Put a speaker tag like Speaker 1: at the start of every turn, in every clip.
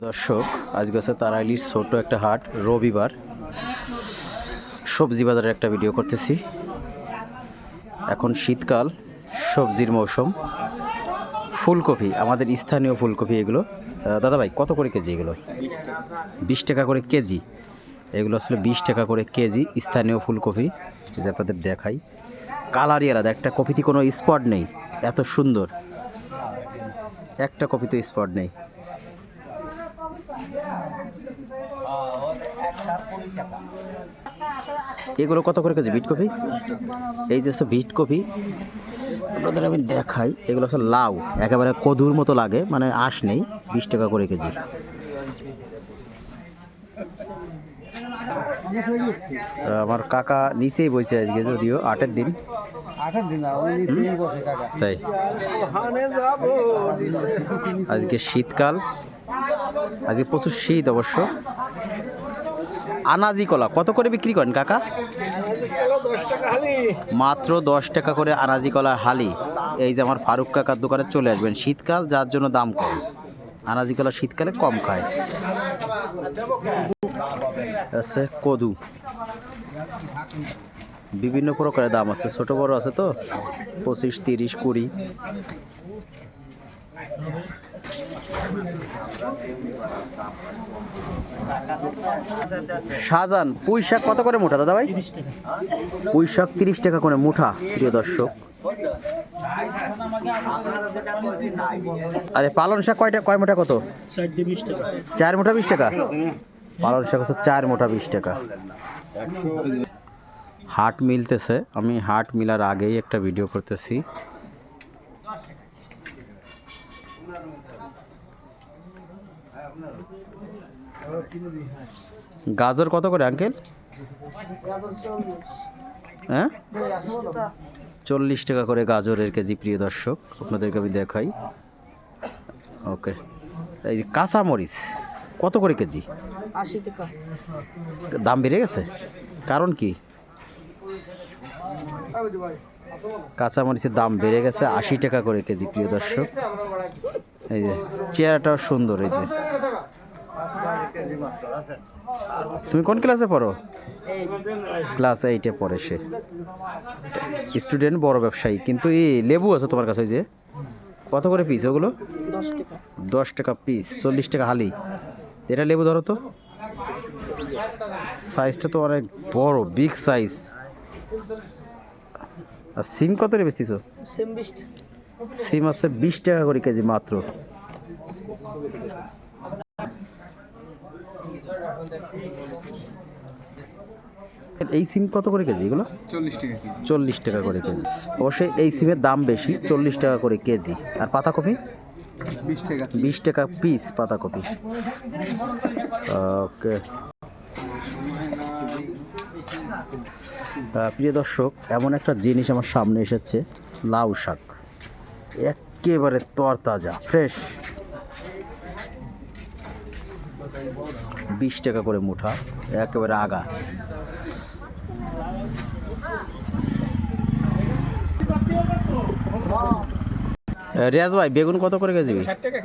Speaker 1: দর্শক, আজকে হচ্ছে তারাইলির ছোট একটা হাট, রবিবার। সবজি বাজারের একটা ভিডিও করতেছি। এখন শীতকাল, সবজির মৌসুম। ফুলকপি, আমাদের স্থানীয় ফুলকপি এগুলো। দাদা ভাই, কত করে কেজি এগুলো? বিশ টাকা করে কেজি। এগুলো আসলে বিশ টাকা করে কেজি, স্থানীয় ফুলকপি। যে আপনাদের দেখাই। কালারই আলাদা, একটা কপিতে কোনো স্পট নেই। এত সুন্দর। একটা কপিতে স্পট নেই। এগুলো কত করে কেজি? Bit copy? এই যে বিট কপি, আপনাদের আমি দেখাই। এগুলো হচ্ছে লাউ, একেবারে কদুর মতো লাগে মানে আঁশ নেই, বিশ টাকা করে কেজি। আমার কাকা নিচেই বইছে আজকে যদিও আটের দিন। তাই। আজকে শীতকাল। আজকে প্রচুর শীত অবশ্য। আনাজি কলা কত করে বিক্রি করেন কাকা? মাত্র দশ টাকা করে আনাজি কলার হালি। এই যে আমার ফারুক কাকার দোকানে চলে আসবেন। শীতকাল যার জন্য দাম কম। আনাজি কলা শীতকালে কম খায়। আছে কদু। বিভিন্ন প্রকারের দাম আছে। ছোট বড় আছে তো? পঁচিশ, তিরিশ, কুড়ি। শাহজান পুঁই শাক কত করে মুঠা দাদা ভাই? পুঁই শাক তিরিশ টাকা করে মুঠা প্রিয় দর্শক। আরে পালন শাক কয়টা কয় মোটা কত? চার মুঠা বিশ টাকা? পালন শাক হচ্ছে চার মোটা বিশ টাকা। হাট মিলতেছে। আমি হাট মিলার আগেই একটা ভিডিও করতেছি। গাজর কত করে, আঙ্কেল? হ্যাঁ? চল্লিশ টাকা করে গাজরের কেজি প্রিয় দর্শক আপনাদেরকে আমি দেখাই। ওকে এই যে কাঁচামরিচ কত করে কেজি?
Speaker 2: আশি টাকা।
Speaker 1: দাম বেড়ে গেছে? কারণ কি? কাঁচামরিচের দাম বেড়ে গেছে আশি টাকা করে কেজি প্রিয় দর্শক। এই যে চেয়ারটাও সুন্দর এই যে। তুমি কোন ক্লাসে পড়ো? ক্লাস এইটে পড়ে সে। স্টুডেন্ট বড় ব্যবসায়ী। কিন্তু এই লেবু আছে তোমার কাছে ওই যে? কত করে পিস ওগুলো?
Speaker 2: দশ টাকা।
Speaker 1: পিস চল্লিশ টাকা হালি। এটা লেবু ধরো তো। সাইজটা তো অনেক বড় বিগ সাইজ আর সিম কত রে বেচতিছ?
Speaker 2: সিম
Speaker 1: আছে বিশ টাকা করে কেজি মাত্র। এই সিম কত করে কেজি এগুলো?
Speaker 3: চল্লিশ টাকা কেজি।
Speaker 1: চল্লিশ টাকা করে কেজি। অবশ্যই এই সিমের দাম বেশি চল্লিশ টাকা করে কেজি। আর পাতাকপি?
Speaker 3: বিশ টাকা
Speaker 1: বিশ টাকা পিস পাতাকপি। ওকে। প্রিয় দর্শক এমন একটা জিনিস আমার সামনে এসেছে লাউ শাক। একেবারে তরতাজা ফ্রেশ বিশ টাকা করে মুঠা একেবারে আগা। রিয়াজ ভাই বেগুন কত করে কেজি?
Speaker 3: ষাট টাকা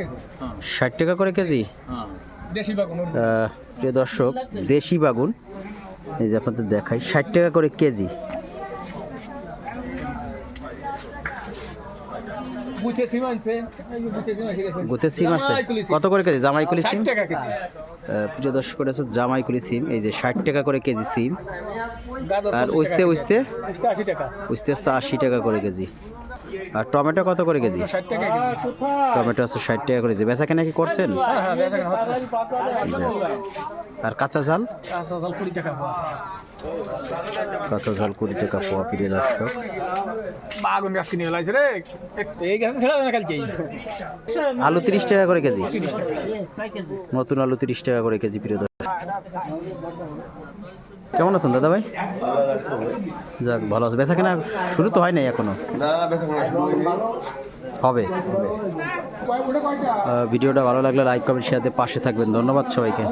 Speaker 1: টাকা করে কেজি?
Speaker 3: হ্যাঁ। দেশি বাগুন।
Speaker 1: আহ, প্রিয় দর্শক দেশি বাগুন। এই যে আপনাদের দেখাই ষাট টাকা করে কেজি
Speaker 3: বুঝে সিম আনছে এই যে বুঝে সিম এসে গেছে
Speaker 1: গোতে সিম আছে। কত করে কেজি? জামাইকুলি সিম? প্রিয় দর্শক এটা হচ্ছে জামাইকুলি সিম। এই যে ষাট টাকা করে কেজি সিম। আর উস্তে উস্তে?
Speaker 3: উস্তে আশি টাকা।
Speaker 1: হচ্ছে আশি টাকা করে কেজি। আর টমেটো কত করে কেজি? টমেটো হচ্ছে ষাট টাকা করে কেজি। বেচা কেনা কি করছেন?
Speaker 3: হ্যাঁ হ্যাঁ।
Speaker 1: আর কাঁচা ঝাল?
Speaker 3: আচ্ছা চল কুড়ি টাকা।
Speaker 1: কাঁচা ঝাল কুড়ি টাকা
Speaker 3: বাগুন গাছ কিনে রে। এই গাছ ছেড়ে না কালকে।
Speaker 1: আলু তিরিশ টাকা করে কেজি। নতুন আলু তিরিশ টাকা করে কেজি প্রিয় কেমন আছেন দাদা ভাই? যাক ভালো আছে। বেচা কেনা শুরু তো হয় নাই এখনও। হবে ভিডিওটা ভালো লাগলে লাইক কমেন্ট শেয়ার দিয়ে পাশে থাকবেন। ধন্যবাদ সবাইকে।